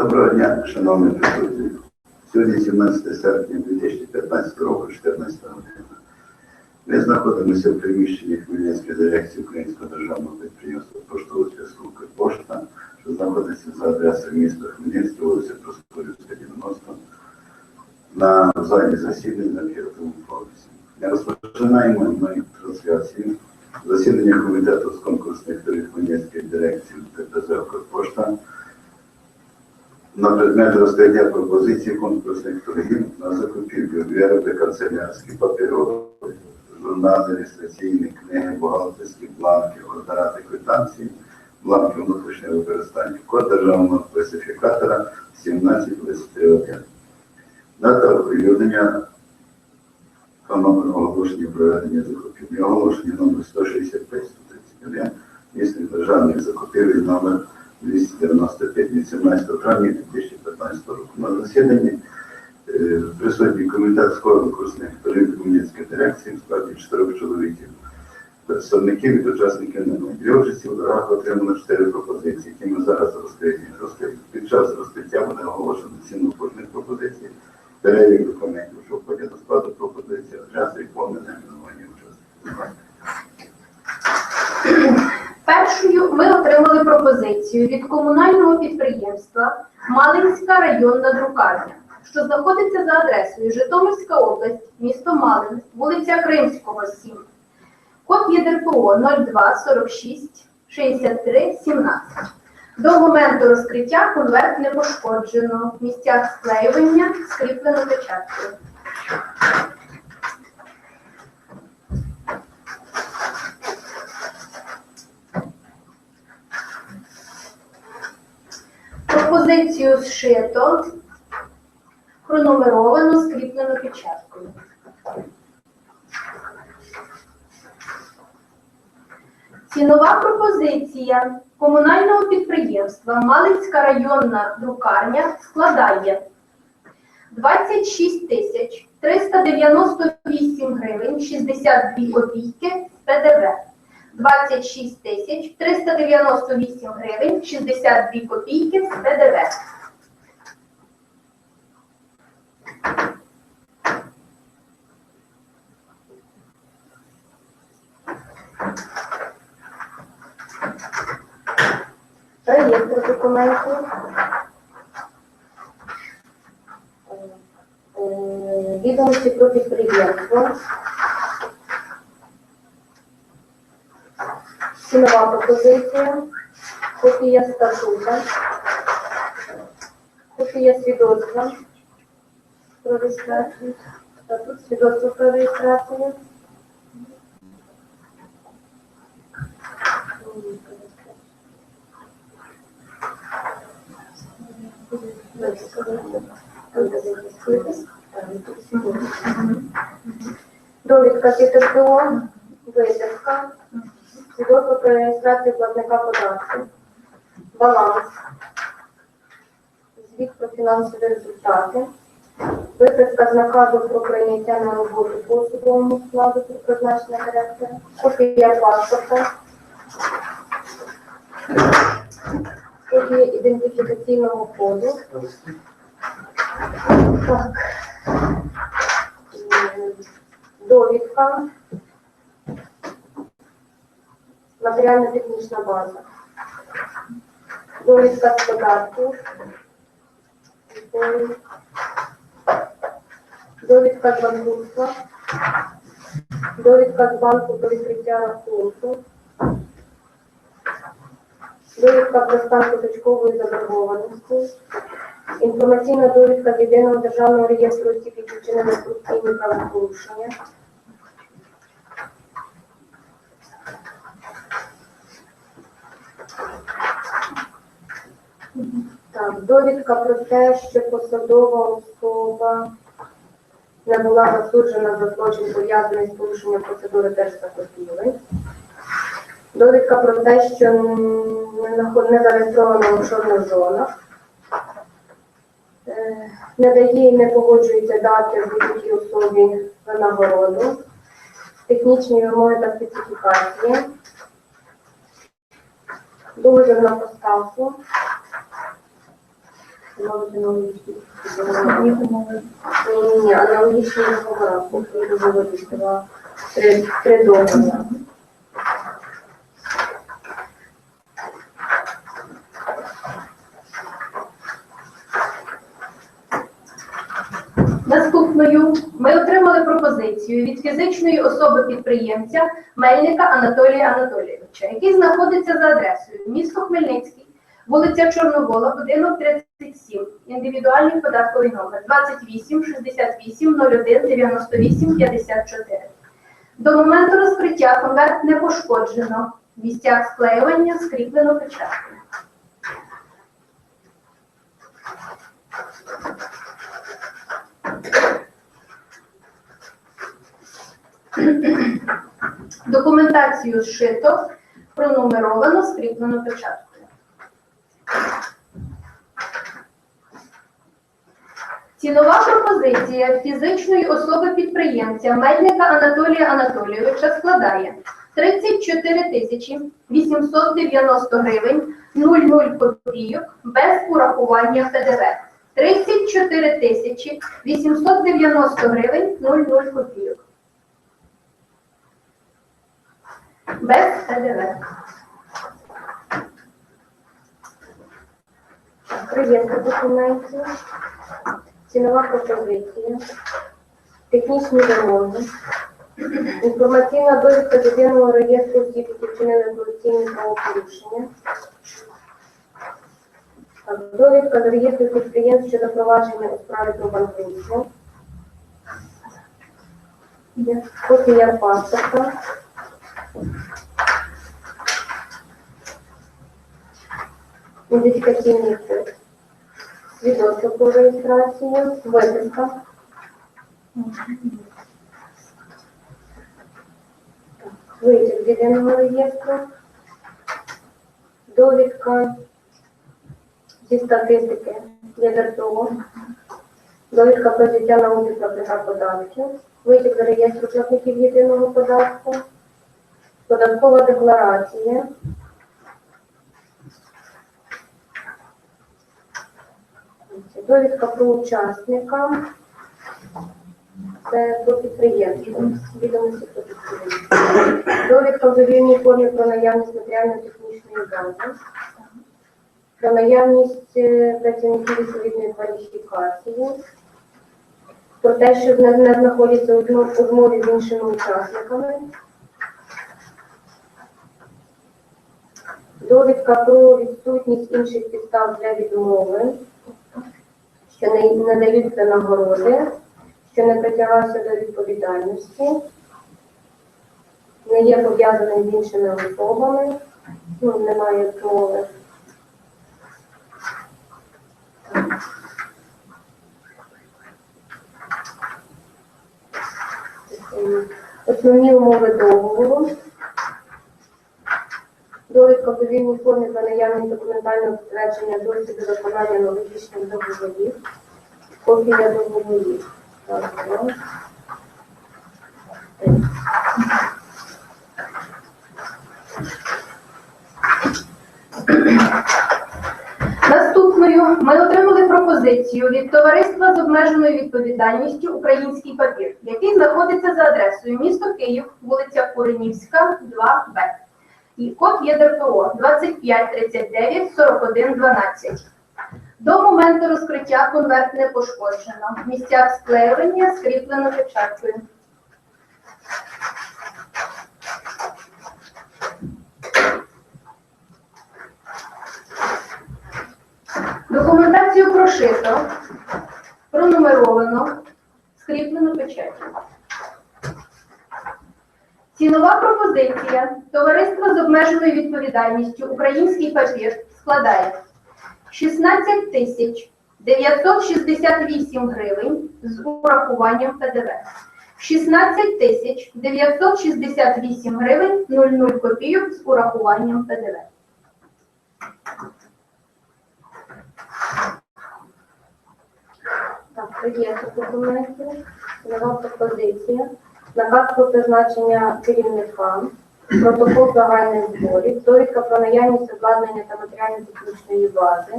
Доброго дня, шановні присутні. Сьогодні 17 серпня 2015 року, 14 година. Ми знаходимося в приміщенні Хмельницької дирекції Українського державного підприємства поштового зв'язку «Укрпошта», що знаходиться за адресою міста Хмельницьке, вулиця Проскурівська, 90, на залі засідань на п'ятому поверсі. Розпочинаємо ми трансляцію засідання комітету з конкурсних торгів Хмельницької дирекції ТПЗ «Укрпошта» на предмет розкриття пропозицій конкурсних торгів на закупівлю вироби канцелярські, паперові, журнали, реєстраційні книги, бухгалтерські бланки, ордерати квитанції, бланки внутрішнього використання, код державного класифікатора 17231. Дата оприлюднення та оголошення проведення закупівлі. Оголошення номер 165-131, місних державних закупівель номер 295 від 17 травня 2015 року. На засіданні е, присутній комітет з конкурсних Хмельницької дирекції в складі чотирьох чоловіків. Представників від учасників немає. Для участі в торгах отримано чотири пропозиції, які ми зараз розкриємо. Під час розкриття буде оголошено ціну кожних пропозицій, перелік документів, що входять до складу пропозиції, адреси і повне найменування учасників. Першою ми отримали пропозицію від комунального підприємства Малинська районна друкарня, що знаходиться за адресою Житомирська область, місто Малин, вулиця Кримського, 7. Код ЄДРПО 02 46 63 17. До моменту розкриття конверт не пошкоджено. В місцях склеювання скріплено печаткою. Пропозицію зшито, пронумеровано, скріплено печаткою. Цінова пропозиція комунального підприємства Малинська районна друкарня складає 26 тисяч 398 гривень 62 копійки ПДВ. 26 тисяч 398 гривень 62 копійки з ПДВ. Реєстр документів. Е, е, Відомості про підприємство. Цінова пропозиція, копія статута, копія свідоцтва про реєстрацію, статут свідоцтва про реєстрацію. Довідка ТТПО, витівка, свідоцтво про реєстрацію платника податків, баланс, звіт про фінансові результати, виписка з наказу про прийняття на роботу по особовому складу про призначення директора, копія паспорта, копія ідентифікаційного коду. Так. Довідка матеріально-технічна база. Довідка з податку. Довідка з банкрутства. Довідка з банку про відкриття рахунку. Довідка про стан поточкової заборгованості. Інформаційна довідка з єдиного державного реєстру осіб, які вчинили корупційні правопорушення. Так, довідка про те, що посадова особа не була засуджена за злочин пов'язаний з порушенням процедури держзакупівель. Довідка про те, що не зареєстровано в офшорних зонах. Е, Не дає і не погоджується дати будь-якій особі винагороду. Технічні вимоги та специфікації. Договір на поставку. Мабуть, аналогічні. Ні. Наступною ми отримали пропозицію від фізичної особи підприємця Мельника Анатолія Анатолійовича, який знаходиться за адресою місто Хмельницький, вулиця Чорновола, будинок 37, індивідуальний податковий номер 28 68 01 98 54. До моменту розкриття конверт не пошкоджено. В місцях склеювання скріплено печаткою. Документацію зшито, пронумеровано, скріплено печаткою. Цінова пропозиція фізичної особи підприємця Мельника Анатолія Анатолійовича складає 34 тисячі 890 гривень 00 копійок без урахування ПДВ. 34 тисячі 890 гривень 00 копійок. Без ПДВ. Реєстр документів, цінова пропозиція, технічні вимоги, інформаційна довідка з єдиного реєстру осіб, які вчинили корупційні правопорушення, довідка з реєстру підприємств щодо провадження у справі про банкрутство, копія паспорта, ідентифікаційний код, свідоцтво про реєстрацію. Так, Витяг єдиного реєстру, довідка зі статистики ЄДРТО, довідка про життя науки про податків, витяг з реєстру платників єдиного податку, податкова декларація, Це Довідка про учасника. Це про підприємство. Відомості про підприємство. Довідка в довільній формі про наявність матеріально-технічної бази. Про наявність е, працівників відповідної кваліфікації. Про те, що не, не знаходяться у змові з іншими учасниками. Довідка про відсутність інших підстав для відмови що не надаються нагороди, що не притягався до відповідальності, не є пов'язаний з іншими особами, ну, немає мови. Основні умови договору. Довідка в довільній формі про наявність документального підтвердження досвіду виконання аналогічних договорів. Копія договорів. Наступною ми отримали пропозицію від товариства з обмеженою відповідальністю Український папір, який знаходиться за адресою місто Київ, вулиця Куренівська, 2Б. І код є ДРПО 2539 41 12. До моменту розкриття конверт не пошкоджено. В місцях склеювання скріплено печаткою. Документацію прошито, пронумеровано, скріплено печаттю. Цінова пропозиція Товариства з обмеженою відповідальністю Український папір складає 16 тисяч 968 гривень з урахуванням ПДВ. 16 тисяч 968 гривень 00 копійок з урахуванням ПДВ. Так, реєстр документів, нова пропозиція, наказ про призначення керівника, протокол загальних зборів, довідка про наявність обладнання та матеріально-технічної бази,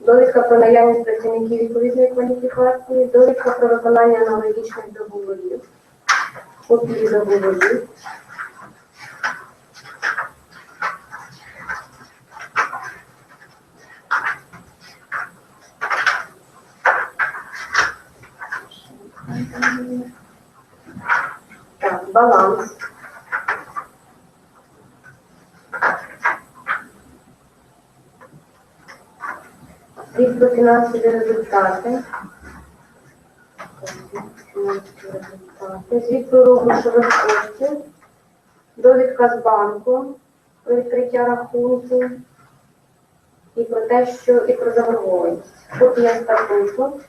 довідка про наявність працівників відповідної кваліфікації, довідка про виконання аналогічних договорів, копії договорів, так, баланс. Про фінансові результати. Звіт про грошових коштів. Довідка з банку про відкриття рахунку. І про те, що і про заборгованість. Копія статуту.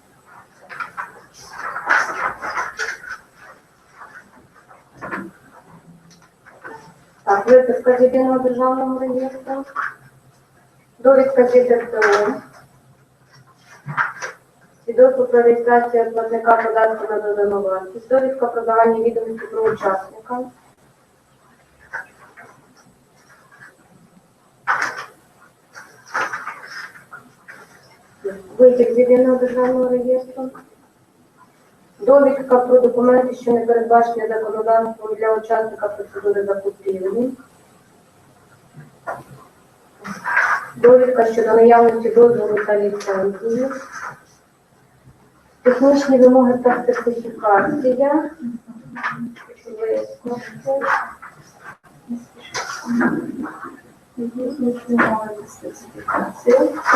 виписка з єдиного державного реєстру. Довідка з ЄДРТО. Свідоцтво про реєстрацію платника податку на додану вартість. Довідка про загальні відомості про учасника. Витяг з єдиного державного реєстру. Довідка про документи, що не передбачені законодавством для учасника процедури закупівлі. Довідка щодо наявності дозволу та ліцензії. Технічні вимоги та сертифікація.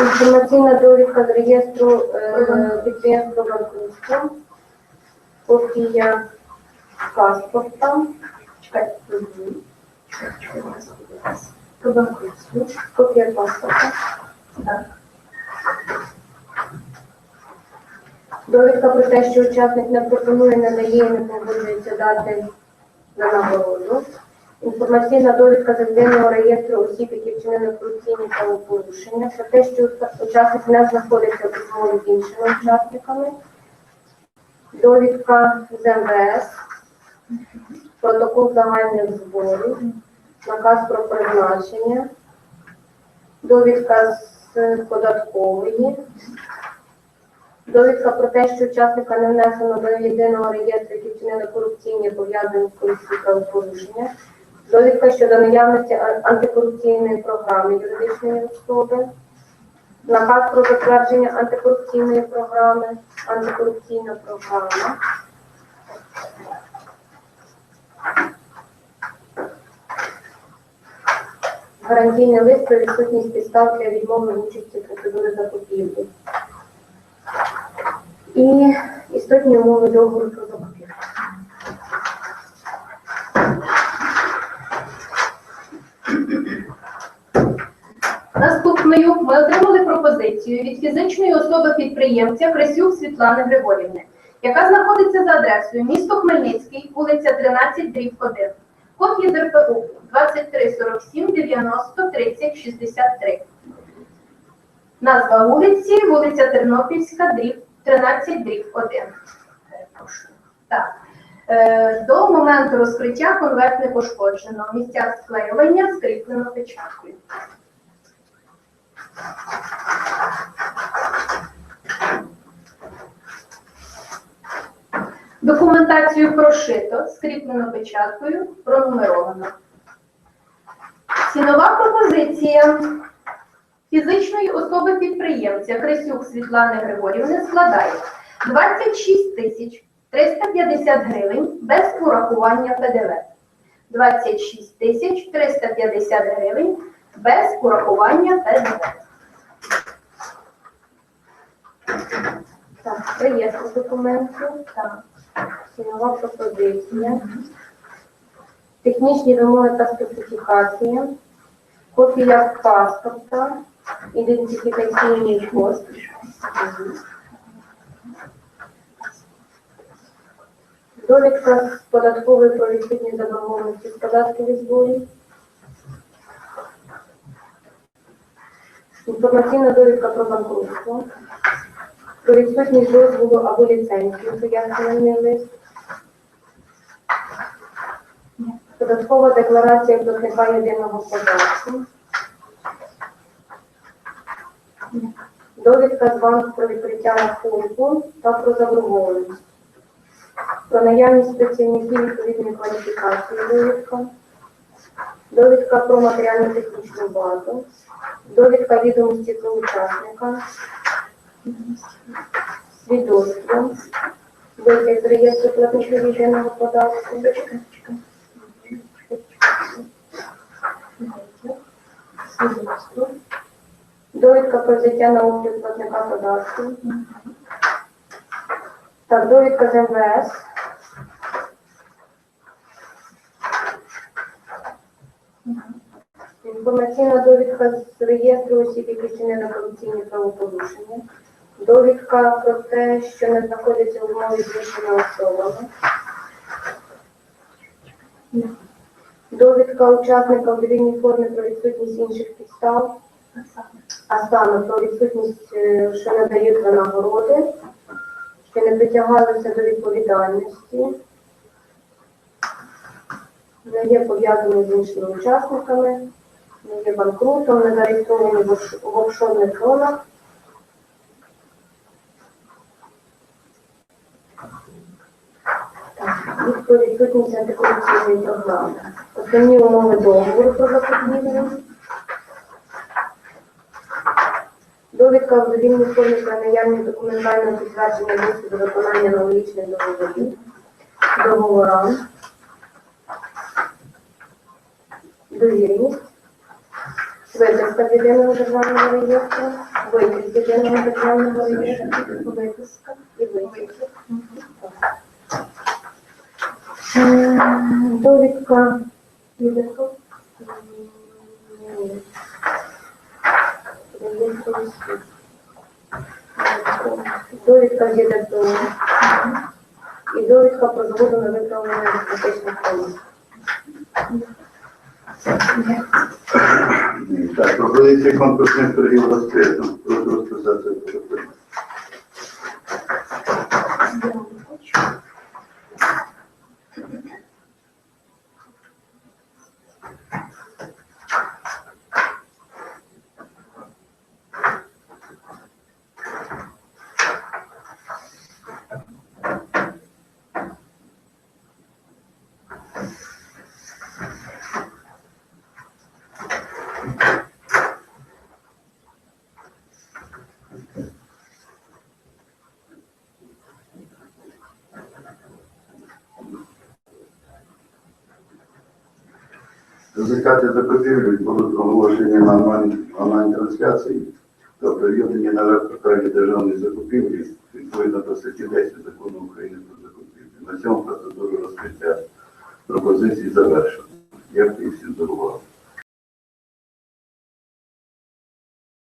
Інформаційна довідка з реєстру е, підприємства банкрутства. Копія паспорта. Чекайте. Про. Копія паспорта. Довідка про те, що учасник не пропонує, не дає і не погоджується дати на нагороду. Інформаційна довідка з єдиного реєстру осіб, які вчинили корупційні правопорушення, про те, що учасник не знаходиться у розмові з іншими учасниками. Довідка з МВС, протокол загальних зборів, наказ про призначення, довідка з податкової, довідка про те, що учасника не внесено до єдиного реєстру, які вчинили корупційні пов'язані з корупцією правопорушення, довідка щодо наявності антикорупційної програми юридичної особи, наказ про затвердження антикорупційної програми, антикорупційна програма. Гарантійний лист про відсутність підстав для відмови участі процедури закупівлі. І істотні умови договору про закупівлю. Наступною ми отримали пропозицію від фізичної особи підприємця Красюк Світлани Григорівни, яка знаходиться за адресою місто Хмельницький, вулиця 13, дріб 1. Код ЄДРПУ 23 47 90 30 63. Назва вулиці, вулиця Тернопільська, дріб 13, дріб 1. Так. Е, До моменту розкриття конверт не пошкоджено. В місцях склеювання скріплено печаткою. Документацію прошито, скріплено печаткою, пронумеровано. Цінова пропозиція фізичної особи підприємця Крисюк Світлани Григорівни складає 26 тисяч 350 гривень без урахування ПДВ. 26 тисяч 350 гривень без урахування ПДВ. Так, реєстр документів, так, цінова пропозиція, технічні вимоги та специфікація, копія паспорта, ідентифікаційний код. Довідка з податкової про відсутність заборгованості з податків зборів. Інформаційна довідка про банкрутство про відсутність дозволу або ліцензії, пояснювальний лист. Податкова декларація платника єдиного податку. Довідка з банку про відкриття рахунку та про заборгованість. Про наявність працівників відповідної кваліфікації довідка. Довідка про матеріально-технічну базу. Довідка відомості про учасника. Свідоцтво. Витяг з реєстру платників єдиного податку. Довідка про взяття на облік платника податку. Так, довідка з МВС. Інформаційна довідка з реєстру осіб, які вчинили корупційні правопорушення. Довідка про те, що не знаходиться у мові з іншими особами. Довідка учасника у довільній формі про відсутність інших підстав, а саме про відсутність, е, що надають винагороди, що не притягалися до відповідальності, не є пов'язані з іншими учасниками, не є банкрутом, не зареєстровані в офш- в офшорних зонах. Про відсутність антикорупційної програми. Основні умови договору про закупівлю. Довідка в довільній формі про наявність документального підтвердження досвіду виконання аналогічних договорів, договорам, довіреність, виписка єдиного державного реєстру, витяг з єдиного державного реєстру, виписка і витяг. Довідка довідка. М, реєстр. Довідка з ЄДРТО. І довідка про згоду на виправлення дипломатичних комісій. Так, пропозиція конкурсних торгів розкрито. Прошу розказати про розписатися протоколі. Результати закупівлі будуть оголошені на онлайн- онлайн-трансляції та оприлюднені на веб-порталі державної закупівлі відповідно до статті 10 закону України про закупівлі. На цьому процедуру розкриття пропозицій завершено. Дякую всім за увагу.